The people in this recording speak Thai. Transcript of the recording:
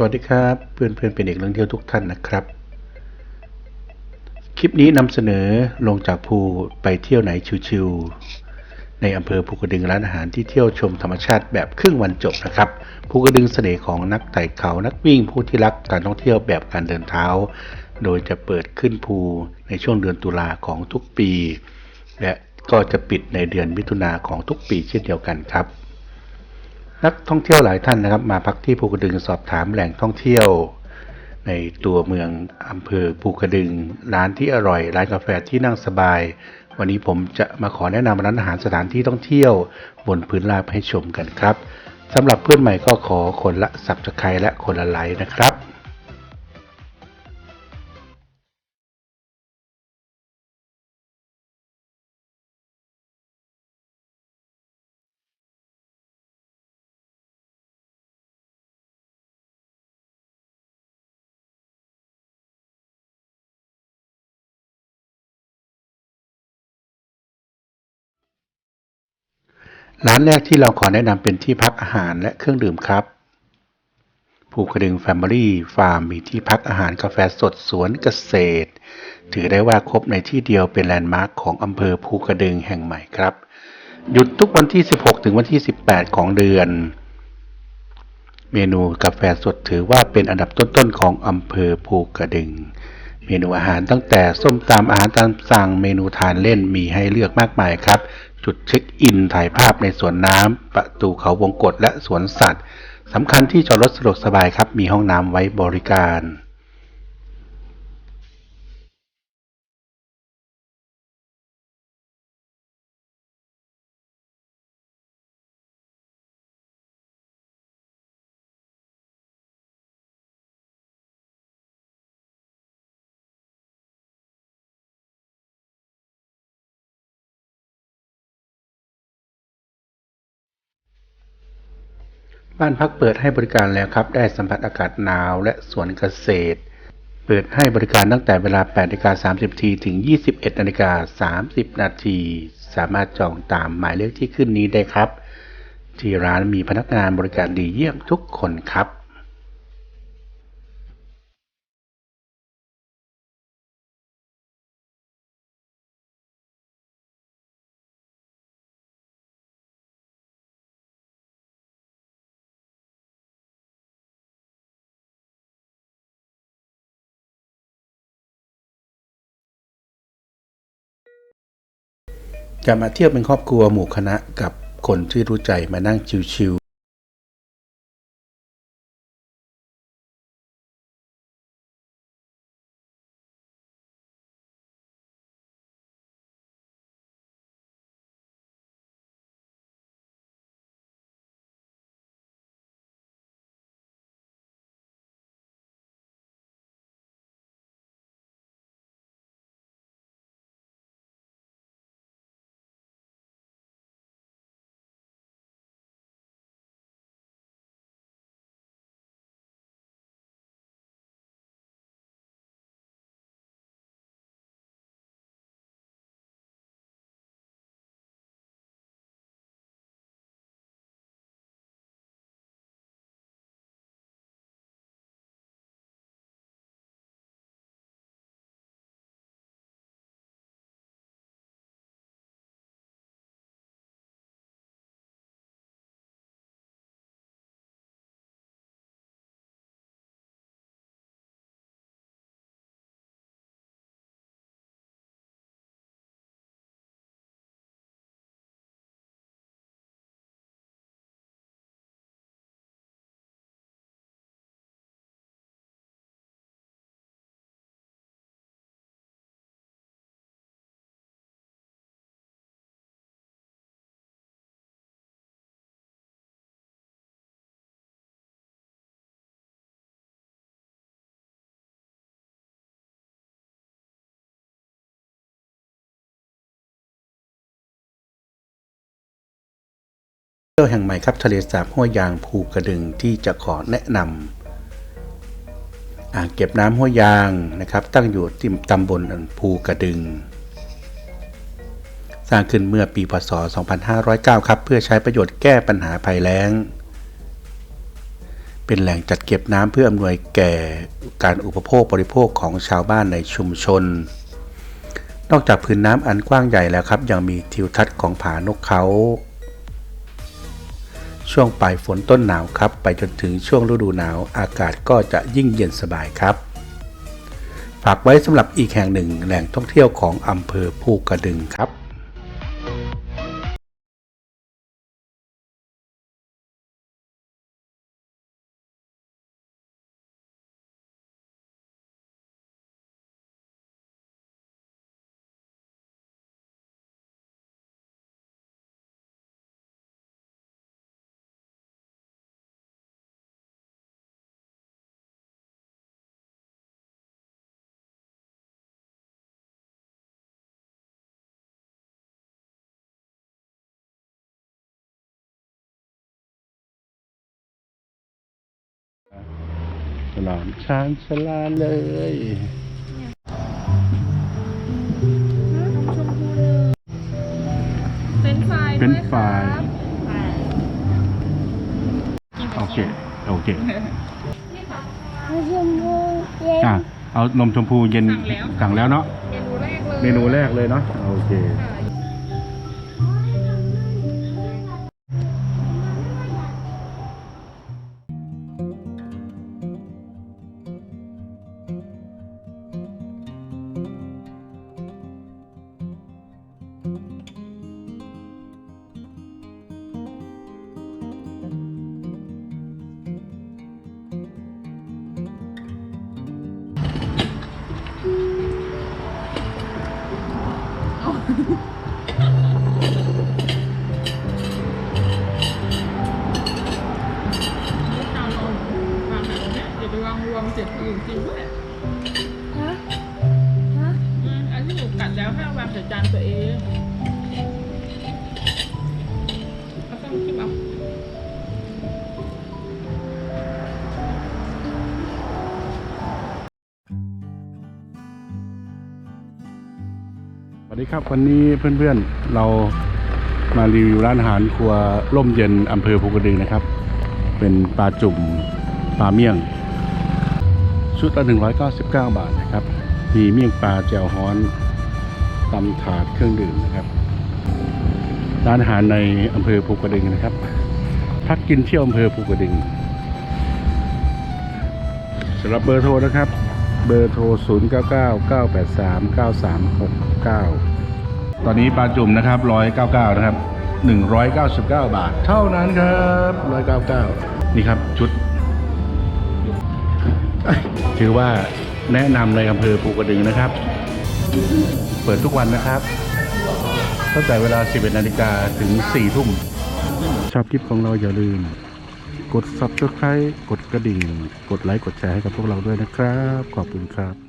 สวัสดีครับเพื่อนเพื่อนๆเป็นเอกเรื่องเที่ยวทุกท่านนะครับ คลิปนี้นำเสนอลงจากภูไปเที่ยวไหนชิวๆในอำเภอภูกระดึงร้านอาหารที่เที่ยวชมธรรมชาติแบบครึ่งวันจบนะครับภูกระดึงเสน่ห์ของนักไต่เขานักวิ่งผู้ที่รักการท่องเที่ยวแบบการเดินเท้า โดยจะเปิดขึ้นภูในช่วงเดือนตุลาของทุกปี และก็จะปิดในเดือนมิถุนาของทุกปีเช่นเดียวกันครับ นักท่องเที่ยวหลายท่านนะครับ มาพักที่ภูกระดึงสอบถามแหล่งท่องเที่ยว ในตัวเมืองอำเภอภูกระดึง ร้านที่อร่อย ร้านกาแฟที่นั่งสบาย วันนี้ผมจะมาขอแนะนำร้านอาหารสถานที่ท่องเที่ยว บนพื้นราบให้ชมกันครับสำหรับเพื่อนใหม่ก็ขอคนละสับสไครและคนละไลค์นะครับ ร้านแรกที่เราขอแนะนำเป็นที่พักอาหารและเครื่องดื่มครับ ภูกระดึงแฟมิลี่ฟาร์มมีที่พักอาหารกาแฟสดสวนเกษตร ถือได้ว่าครบในที่เดียวเป็นแลนด์มาร์คของอำเภอภูกระดึงแห่งใหม่ครับ หยุดทุกวันที่ 16 ถึงวันที่ 18 ของเดือน เมนูกาแฟสดถือว่าเป็นอันดับต้นๆของอำเภอภูกระดึง เมนูอาหารตั้งแต่ส้มตำอาหารตามสั่งเมนูทานเล่นมีให้เลือกมากมายครับ จุดเช็คอินถ่ายภาพในสวนน้ำประตูเขาวงกฏและสวนสัตว์สำคัญที่จอดรถสะดวกสบายครับ มีห้องน้ำไว้บริการ บ้านพักเปิดให้บริการแล้วครับ ได้สัมผัสอากาศหนาวและสวนเกษตร เปิดให้บริการตั้งแต่เวลา8นาฬิกา30นาทีถึง 21นาฬิกา30นาทีสามารถจองตามหมายเลขที่ขึ้นนี้ได้ครับ ที่ร้านมีพนักงานบริการดีเยี่ยมทุกคนครับ การมาเที่ยวเป็นครอบครัวหมู่คณะกับคนที่รู้ใจมานั่งชิว ที่ยวแห่งใหม่ครับทะเลสาบห้วยยางภูกระดึงที่จะขอแนะนำอ่างเก็บน้ำห้วยยางนะครับ ตั้งอยู่ที่ตำบลภูกระดึง สร้างขึ้นเมื่อปีพศ 2509 ครับเพื่อใช้ประโยชน์แก้ปัญหาภัยแล้ง เป็นแหล่งจัดเก็บน้ำเพื่ออำนวยแก่การอุปโภคบริโภคของชาวบ้านในชุมชน นอกจากพื้นน้ำอันกว้างใหญ่แล้วครับยังมีทิวทัศน์ของผานกเขา ช่วงปลายฝนต้นหนาวครับ ไปจนถึงช่วงฤดูหนาวอากาศก็จะยิ่งเย็นสบายครับ ฝากไว้สำหรับอีกแห่งหนึ่งแหล่งท่องเที่ยวของอำเภอภูกระดึงครับ ฉลองชานชลาเลยเป็นไฟรายเป็นด้วยไฟรายครับโอเค โอเคชมพูเย็นอะเอานมชมพูเย็นสั่งแล้วสั่งแล้วเนาะเมนูแรกเลยเมนูแรกเลยเนาะโอเค ตามลงวางแบบนี้อย่าไปวางรวมเจ็บอื่นจริงด้วยฮะ ฮะ อืมอันที่หนูกัดแล้วให้เอาวางใส่จานตัวเอง สวัสดีครับวันนี้เพื่อนๆเรามารีวิวร้านอาหารครัวร่มเย็นอำเภอภูกระดึงนะครับ เป็นปลาจุ่มปลาเมี่ยง ชุดละ 199 บาทนะครับ มีเมี่ยงปลาแจ่วฮ้อนตำถาดเครื่องดื่มนะครับ ร้านอาหารในอำเภอภูกระดึงนะครับ พักกินเที่ยวอำเภอภูกระดึงสำหรับเบอร์โทรนะครับ เบอร์โทร 0 9 9 9 8 3 9 3 6 9 ตอนนี้ปลาจุ่มนะครับ 199 นะครับ 199 บาท เท่านั้นครับ 199 นี่ครับชุด ถือว่าแนะนำในอำเภอภูกระดึงนะครับ เปิดทุกวันนะครับตั้งแต่เวลา 11นาฬิกาถึง 4 ทุ่ม ชอบคลิปของเราอย่าลืม กด subscribe กดกระดิ่ง กดไลค์ กดแชร์ให้กับพวกเราด้วยนะครับ ขอบคุณครับ